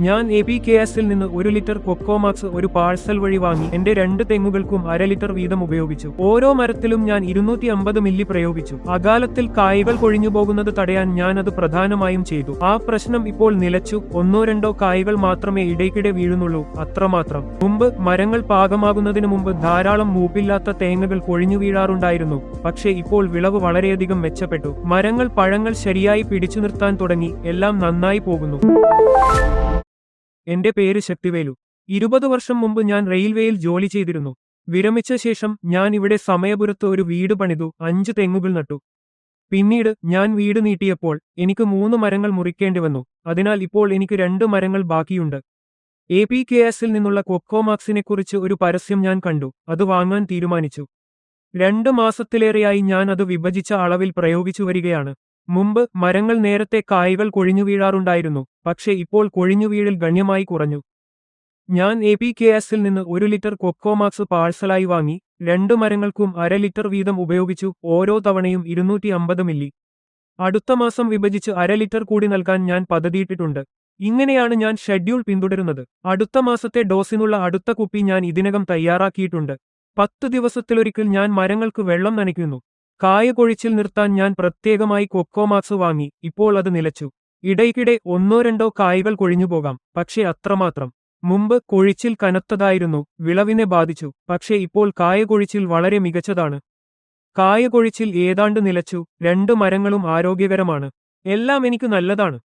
ഞാൻ A P K എസിൽ നിന്ന് ഒരു ലിറ്റർ കൊക്കോമാക്സ് ഒരു പാഴ്സൽ വഴി വാങ്ങി എന്റെ രണ്ട് തെങ്ങുകൾക്കും അര ലിറ്റർ വീതം ഉപയോഗിച്ചു. ഓരോ മരത്തിലും ഞാൻ ഇരുന്നൂറ്റി അമ്പത് മില്ലി പ്രയോഗിച്ചു. അകാലത്തിൽ കായകൾ കൊഴിഞ്ഞു പോകുന്നത് തടയാൻ ഞാൻ അത് പ്രധാനമായും ചെയ്തു. ആ പ്രശ്നം ഇപ്പോൾ നിലച്ചു. ഒന്നോ രണ്ടോ കായകൾ മാത്രമേ ഇടയ്ക്കിടെ വീഴുന്നുള്ളൂ. അത്രമാത്രം. മുമ്പ് മരങ്ങൾ പാകമാകുന്നതിന് മുമ്പ് ധാരാളം മൂപ്പില്ലാത്ത തേങ്ങകൾ കൊഴിഞ്ഞു വീഴാറുണ്ടായിരുന്നു. പക്ഷേ ഇപ്പോൾ വിളവ് വളരെയധികം മെച്ചപ്പെട്ടു. മരങ്ങൾ പഴങ്ങൾ ശരിയായി പിടിച്ചു നിർത്താൻ തുടങ്ങി. എല്ലാം നന്നായി പോകുന്നു. എന്റെ പേര് ശക്തിവേലു. ഇരുപത് വർഷം മുമ്പ് ഞാൻ റെയിൽവേയിൽ ജോലി ചെയ്തിരുന്നു. വിരമിച്ച ശേഷം ഞാൻ ഇവിടെ സമയപുരത്ത് ഒരു വീട് പണിതു അഞ്ച് തെങ്ങുകൾ നട്ടു. പിന്നീട് ഞാൻ വീട് നീട്ടിയപ്പോൾ എനിക്ക് മൂന്ന് മരങ്ങൾ മുറിക്കേണ്ടി വന്നു. അതിനാൽ ഇപ്പോൾ എനിക്ക് രണ്ട് മരങ്ങൾ ബാക്കിയുണ്ട്. എ പി കെ എസിൽ നിന്നുള്ള കൊക്കോമാക്സിനെക്കുറിച്ച് ഒരു പരസ്യം ഞാൻ കണ്ടു. അത് വാങ്ങാൻ തീരുമാനിച്ചു. രണ്ട് മാസത്തിലേറെയായി ഞാൻ അത് വിഭജിച്ച അളവിൽ പ്രയോഗിച്ചു വരികയാണ്. മുമ്പ് മരങ്ങൾ നേരത്തെ കായ്കൾ കൊഴിഞ്ഞു വീഴാറുണ്ടായിരുന്നു പക്ഷേ ഇപ്പോൾ കൊഴിഞ്ഞു വീഴൽ ഗണ്യമായി കുറഞ്ഞു. ഞാൻ എ പി കെ എസിൽ നിന്ന് ഒരു ലിറ്റർ കൊക്കോമാക്സ് പാഴ്സലായി വാങ്ങി രണ്ട് മരങ്ങൾക്കും അര ലിറ്റർ വീതം ഉപയോഗിച്ചു ഓരോ തവണയും ഇരുന്നൂറ്റി അമ്പത് മില്ലി. അടുത്ത മാസം വിഭജിച്ച് അര ലിറ്റർ കൂടി നൽകാൻ ഞാൻ പദ്ധതിയിട്ടിട്ടുണ്ട്. ഇങ്ങനെയാണ് ഞാൻ ഷെഡ്യൂൾ പിന്തുടരുന്നത്. അടുത്ത മാസത്തെ ഡോസിനുള്ള അടുത്ത കുപ്പി ഞാൻ ഇതിനകം തയ്യാറാക്കിയിട്ടുണ്ട്. പത്ത് ദിവസത്തിലൊരിക്കൽ ഞാൻ മരങ്ങൾക്ക് വെള്ളം നനയ്ക്കുന്നു. കായ കൊഴിച്ചിൽ നിർത്താൻ ഞാൻ പ്രത്യേകമായി കൊക്കോമാക്സ് വാങ്ങി ഇപ്പോൾ അത് നിലച്ചു. ഇടയ്ക്കിടെ ഒന്നോ രണ്ടോ കായകൾ കൊഴിഞ്ഞുപോകാം പക്ഷേ അത്രമാത്രം. മുമ്പ് കൊഴിച്ചിൽ കനത്തതായിരുന്നു വിളവിനെ ബാധിച്ചു പക്ഷേ ഇപ്പോൾ കായ കൊഴിച്ചിൽ വളരെ മികച്ചതാണ്. കായ കൊഴിച്ചിൽ ഏതാണ്ട് നിലച്ചു രണ്ട് മരങ്ങളും ആരോഗ്യകരമാണ്. എല്ലാം എനിക്ക് നല്ലതാണ്.